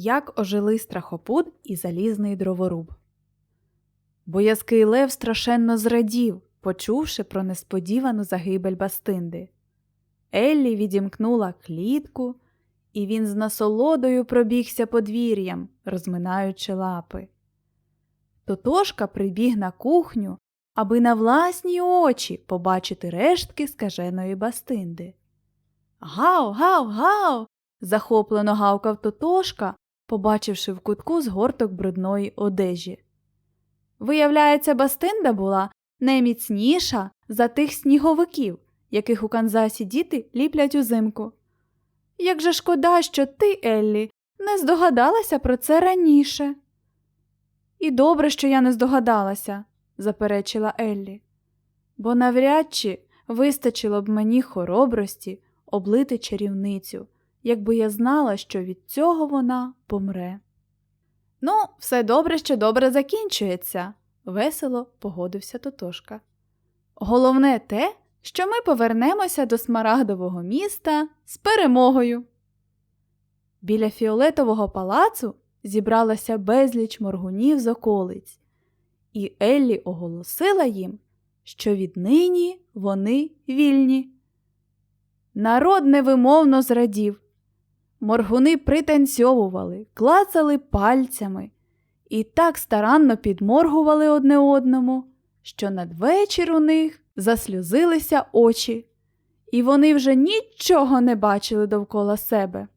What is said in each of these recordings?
Як ожили страхопуд і залізний дроворуб. Боязкий лев страшенно зрадів, почувши про несподівану загибель Бастинди. Еллі відімкнула клітку, і він з насолодою пробігся подвір'ям, розминаючи лапи. Тотошка прибіг на кухню, аби на власні очі побачити рештки скаженої Бастинди. Гав, гав, гав. захоплено гавкав Тотошка, побачивши в кутку згорток брудної одежі. Виявляється, Бастинда була не міцніша за тих сніговиків, яких у Канзасі діти ліплять узимку. Як же шкода, що ти, Еллі, не здогадалася про це раніше. І добре, що я не здогадалася, заперечила Еллі, бо навряд чи вистачило б мені хоробрості облити чарівницю, якби я знала, що від цього вона помре. Ну, все добре, що добре закінчується, весело погодився Тотошка. Головне те, що ми повернемося до смарагдового міста з перемогою. Біля фіолетового палацу зібралася безліч моргунів з околиць, і Еллі оголосила їм, що віднині вони вільні. Народ невимовно зрадів. Моргуни пританцьовували, клацали пальцями і так старанно підморгували одне одному, що надвечір у них засльозилися очі, і вони вже нічого не бачили довкола себе.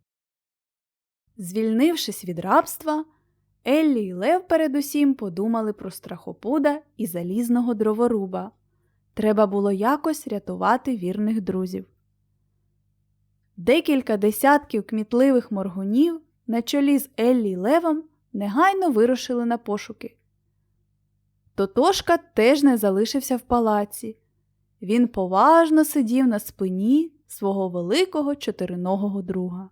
Звільнившись від рабства, Еллі й Лев передусім подумали про страхопуда і залізного дроворуба. Треба було якось рятувати вірних друзів. Декілька десятків кмітливих моргунів на чолі з Еллі й Левом негайно вирушили на пошуки. Тотошка теж не залишився в палаці. Він поважно сидів на спині свого великого чотириногого друга.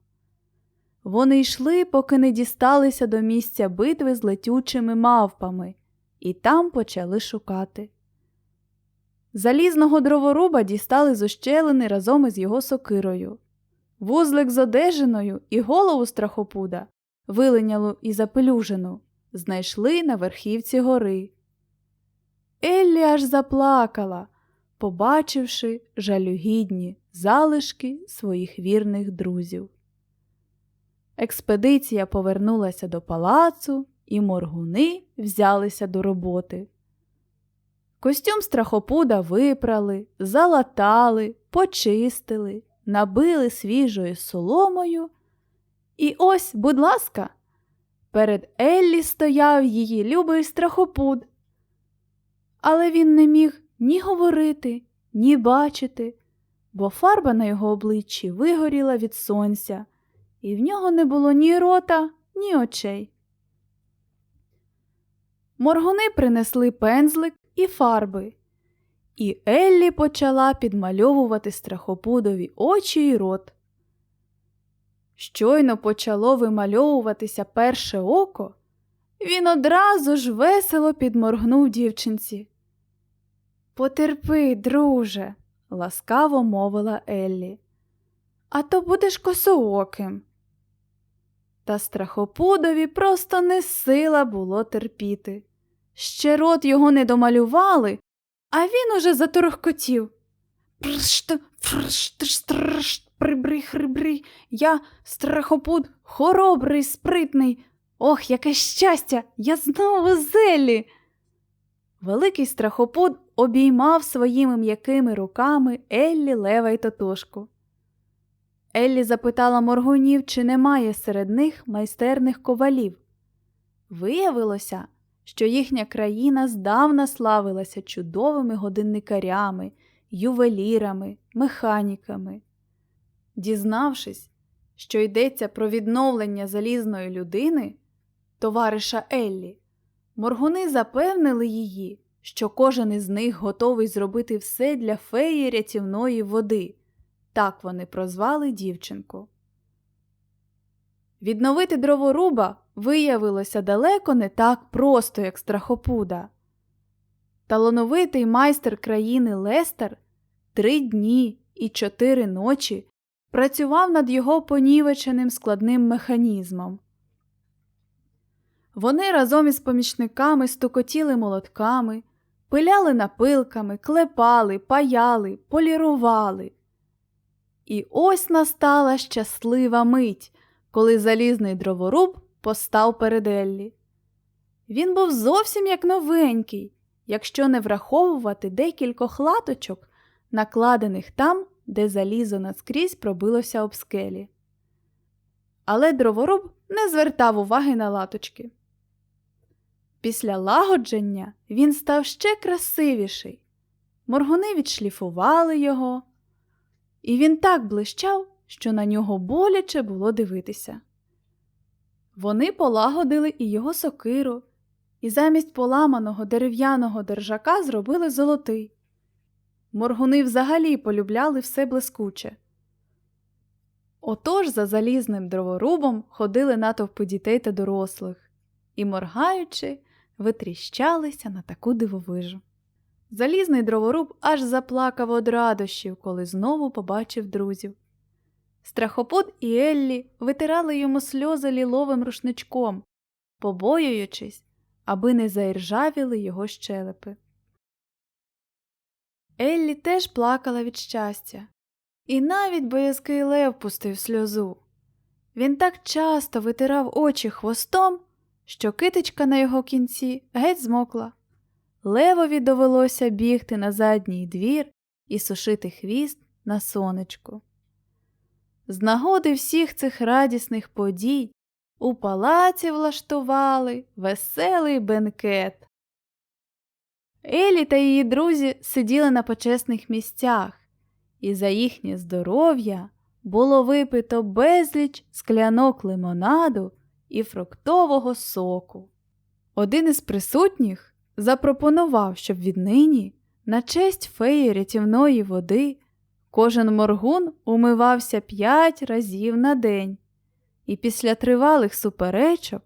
Вони йшли, поки не дісталися до місця битви з летючими мавпами, і там почали шукати. Залізного дроворуба дістали з ущелини разом із його сокирою. Вузлик з одежиною і голову страхопуда, вилинялу і запелюжену, знайшли на верхівці гори. Еллі аж заплакала, побачивши жалюгідні залишки своїх вірних друзів. Експедиція повернулася до палацу, і моргуни взялися до роботи. Костюм страхопуда випрали, залатали, почистили, набили свіжою соломою. І ось, будь ласка, перед Еллі стояв її любий страхопуд. Але він не міг ні говорити, ні бачити, бо фарба на його обличчі вигоріла від сонця, і в нього не було ні рота, ні очей. Моргуни принесли пензлик і фарби, і Еллі почала підмальовувати страхопудові очі й рот. Щойно почало вимальовуватися перше око, він одразу ж весело підморгнув дівчинці. Потерпи, друже, ласкаво мовила Еллі. А то будеш косооким. Та страхопудові просто не сила було терпіти. Ще рот його не домалювали, а він уже заторохкотів. Пршт, фршт, штршт, прибри, хрибри. Я страхопуд, хоробрий, спритний. Ох, яке щастя! Я знову зелі. Великий страхопуд обіймав своїми м'якими руками Еллі Лева й Тотошку. Еллі запитала моргунів, чи немає серед них майстерних ковалів. Виявилося, що їхня країна здавна славилася чудовими годинникарями, ювелірами, механіками. Дізнавшись, що йдеться про відновлення залізної людини, товариша Еллі, моргуни запевнили її, що кожен із них готовий зробити все для феї рятівної води. Так вони прозвали дівчинку. Відновити дроворуба виявилося далеко не так просто, як страхопуда. Талановитий майстер країни Лестер три дні і чотири ночі працював над його понівеченим складним механізмом. Вони разом із помічниками стукотіли молотками, пиляли напилками, клепали, паяли, полірували. І ось настала щаслива мить, коли залізний дроворуб постав перед Еллі. Він був зовсім як новенький, якщо не враховувати декількох латочок, накладених там, де залізо наскрізь пробилося об скелі. Але дроворуб не звертав уваги на латочки. Після лагодження він став ще красивіший. Моргуни відшліфували його, і він так блищав, що на нього боляче було дивитися. Вони полагодили і його сокиру, і замість поламаного дерев'яного держака зробили золотий. Моргуни взагалі полюбляли все блискуче. Отож за залізним дроворубом ходили натовпи дітей та дорослих і, моргаючи, витріщалися на таку дивовижу. Залізний дроворуб аж заплакав од радощів, коли знову побачив друзів. Страхопут і Еллі витирали йому сльози ліловим рушничком, побоюючись, аби не заіржавіли його щелепи. Еллі теж плакала від щастя, і навіть боязкий лев пустив сльозу. Він так часто витирав очі хвостом, що китичка на його кінці геть змокла. Левові довелося бігти на задній двір і сушити хвіст на сонечку. З нагоди всіх цих радісних подій у палаці влаштували веселий бенкет. Елі та її друзі сиділи на почесних місцях, і за їхнє здоров'я було випито безліч склянок лимонаду і фруктового соку. Один із присутніх запропонував, щоб віднині, на честь феї рятівної води, кожен моргун умивався п'ять разів на день, і після тривалих суперечок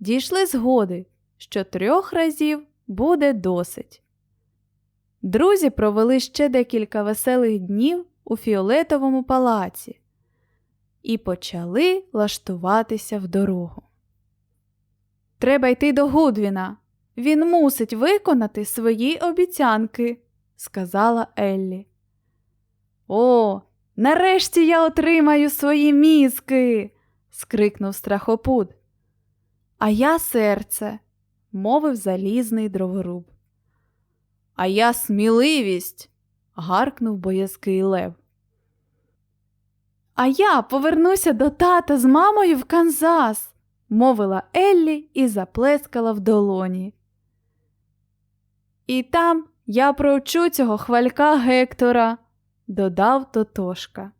дійшли згоди, що трьох разів буде досить. Друзі провели ще декілька веселих днів у фіолетовому палаці і почали лаштуватися в дорогу. Треба йти до Гудвіна. Він мусить виконати свої обіцянки, сказала Еллі. О, нарешті я отримаю свої мізки. скрикнув страхопуд. А я серце, мовив залізний дроворуб. А я сміливість. гаркнув боязкий лев. А я повернуся до тата з мамою в Канзас, мовила Еллі і заплескала в долоні. І там я провчу цього хвалька Гектора, додав Тотошка.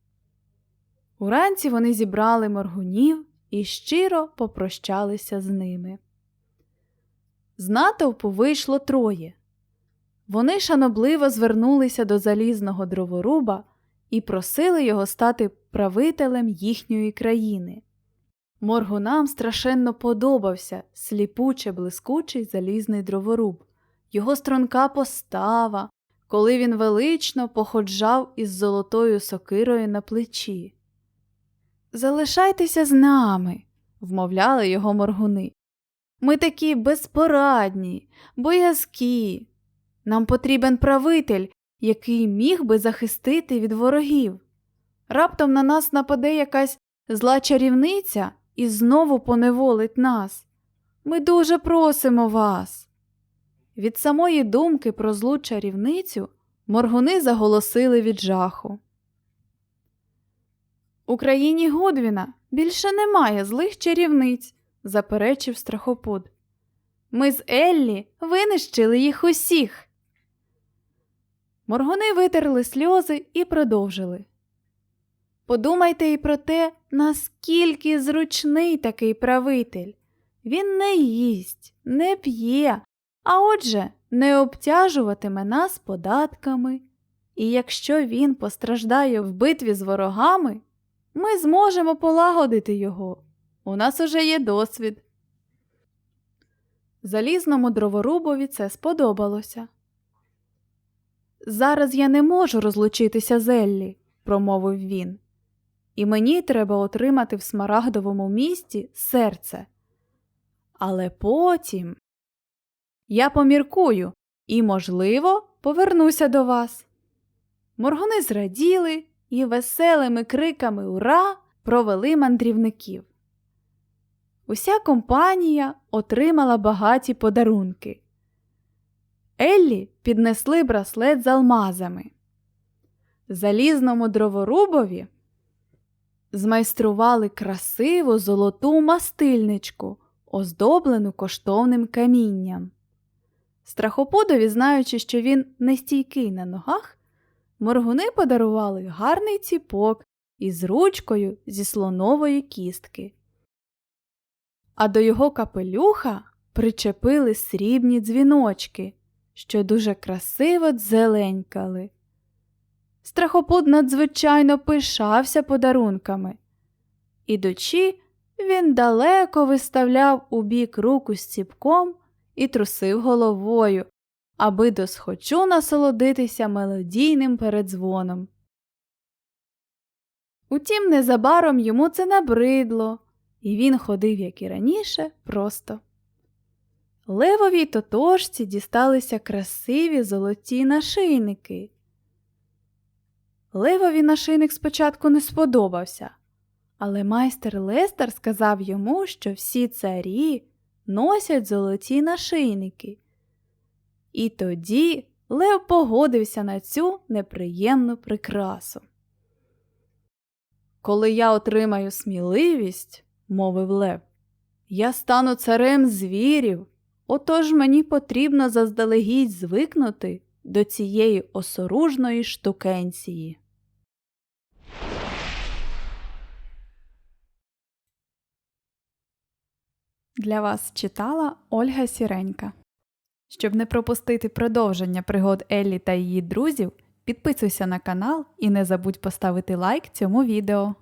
Уранці вони зібрали моргунів і щиро попрощалися з ними. З натовпу вийшло троє. Вони шанобливо звернулися до залізного дроворуба і просили його стати правителем їхньої країни. Моргунам страшенно подобався сліпуче блискучий залізний дроворуб, його струнка постава, коли він велично походжав із золотою сокирою на плечі. Залишайтеся з нами, вмовляли його моргуни. Ми такі безпорадні, боязкі. Нам потрібен правитель, який міг би захистити від ворогів. Раптом на нас нападе якась зла чарівниця і знову поневолить нас. Ми дуже просимо вас. Від самої думки про злу чарівницю моргуни заголосили від жаху. У країні Гудвіна більше немає злих чарівниць, заперечив страхопуд. Ми з Еллі винищили їх усіх. Моргуни витерли сльози і продовжили. Подумайте і про те, наскільки зручний такий правитель. Він не їсть, не п'є, а отже, не обтяжуватиме нас податками. І якщо він постраждає в битві з ворогами, ми зможемо полагодити його. У нас уже є досвід. Залізному дроворубові це сподобалося. Зараз я не можу розлучитися з Еллі, промовив він, і мені треба отримати в смарагдовому місті серце. Але потім я поміркую і, можливо, повернуся до вас. Моргуни зраділи і веселими криками Ура! провели мандрівників. Уся компанія отримала багаті подарунки. Еллі піднесли браслет з алмазами. Залізному дроворубові змайстрували красиву золоту мастильничку, оздоблену коштовним камінням. Страхопудові, знаючи, що він нестійкий на ногах, моргуни подарували гарний ціпок із ручкою зі слонової кістки. А до його капелюха причепили срібні дзвіночки, що дуже красиво дзеленькали. Страхопуд надзвичайно пишався подарунками. Ідучи, він далеко виставляв у бік руку з ціпком і трусив головою, аби досхочу насолодитися мелодійним передзвоном. Утім, незабаром йому це набридло, і він ходив, як і раніше, просто. Левовій тотожці дісталися красиві золоті нашийники. Левові нашийник спочатку не сподобався, але майстер Лестер сказав йому, що всі царі носять золоті нашийники. І тоді Лев погодився на цю неприємну прикрасу. Коли я отримаю сміливість, мовив Лев, я стану царем звірів, отож мені потрібно заздалегідь звикнути до цієї осоружної штукенції. Для вас читала Ольга Сіренька. Щоб не пропустити продовження пригод Еллі та її друзів, підписуйся на канал і не забудь поставити лайк цьому відео.